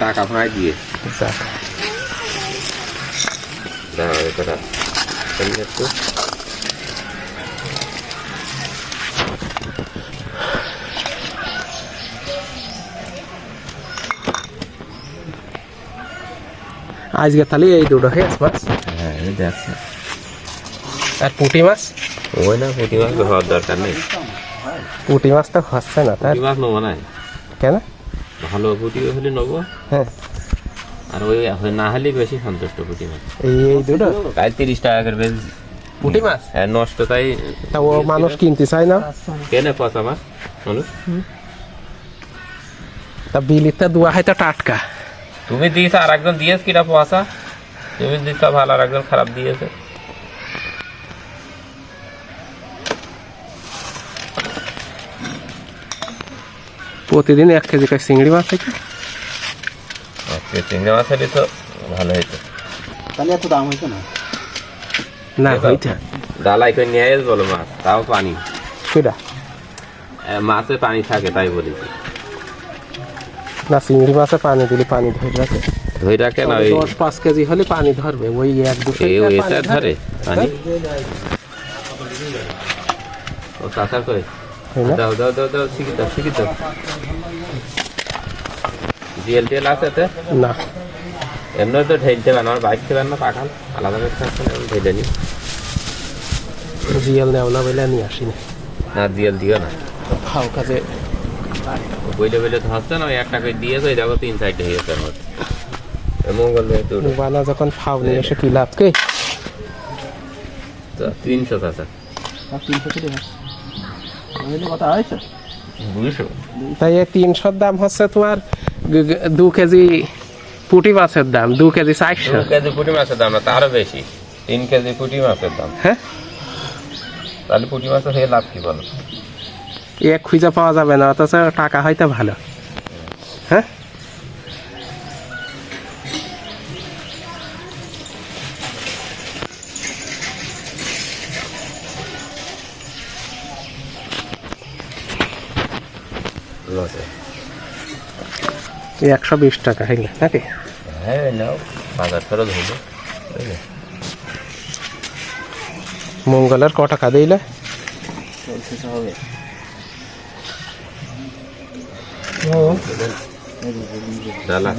টাকা ফাঁই দিয়ে। যাক। একটু। আজকে তাহলে এই দুটো হয়েছে মাছ হ্যাঁ দেখছি আর পুঁটি মাছ? ওই না পুঁটি মাছ হওয়ার দরকার নেই। পুঁটি মাছ তো হচ্ছে না? পুঁটি মাছ নেব না। কেন? ভালো পুঁটি হলে নেব। হ্যাঁ। আর ওই না হলে বেশি সন্তুষ্ট পুঁটি মাছ। এই এই দুটো? তাই তিরিশ টাকা করে বেশ পুঁটি মাছ? হ্যাঁ নষ্ট তাই তা ও মানুষ কিনতে চায় না? কেনে পচা মাছ? মানুষ? তা বিলিতে দুয়া হয় তো টাটকা। তুমি দিয়েছ আর একজন দিয়েছ কিনা পচা? তুমি দিতে ভালো আর একজন খারাপ দিয়েছে। প্রতিদিন এক কেজি করে চিংড়ি মাছ থেকে। চিংড়ি মাছ হলে তো ভালো হইতো। তাহলে এত দাম হয়েছে না? না হইতে। ডালাই করে নিয়ে এস বলো মাছ তাও পানি। সেটা মাছে পানি থাকে তাই বলেছি। না চিংড়ি মাছে পানি দিলে পানি ধরে রাখে। ধরে রাখে না ওই দশ পাঁচ কেজি হলে পানি ধরবে ওই এক দু কেজি পানি ধরে। পানি। ও হয় না? দাও দাও দাও দাও শিখি দাও শিখি দাও। জিএল টিএল আছে এতে? না। এমনি তো ঢেলতে পারেন আমার বাইক খেবেন না পাখান। আলাদা করে থাকছেন আমি ঢেলে নি জিএল নেওলা বলে নিয়ে আসিনি না। জিএল দিও না। ফাও কাজে। বইলে বইলে ধরছে না ওই একটা করে দিয়েছে ওই দেখো তিন সাইডে হয়ে গেছে আমার। মঙ্গল বানা যখন ফাও নিয়ে এসে কি লাভ কে তিনশো আছে। তিনশো কোটি দুইশো তাই এই তিনশোর দাম হচ্ছে তোমার দু কেজি পুঁটি মাছের দাম দু কেজি চারশো। দু কেজি পুঁটি মাছের দাম না তারও বেশি। তিন কেজি পুঁটি মাছের দাম। হ্যাঁ? তাহলে পুঁটি মাছের হয়ে লাভ কি বলো? এক খুঁজে পাওয়া যাবে না অথচ টাকা হয়তো ভালো। হ্যাঁ? একশো বিশ টাকা হইলে নাকি? হ্যাঁ নাও বাজার হইল মঙ্গলের ক টাকা দিলে? হবে ডালা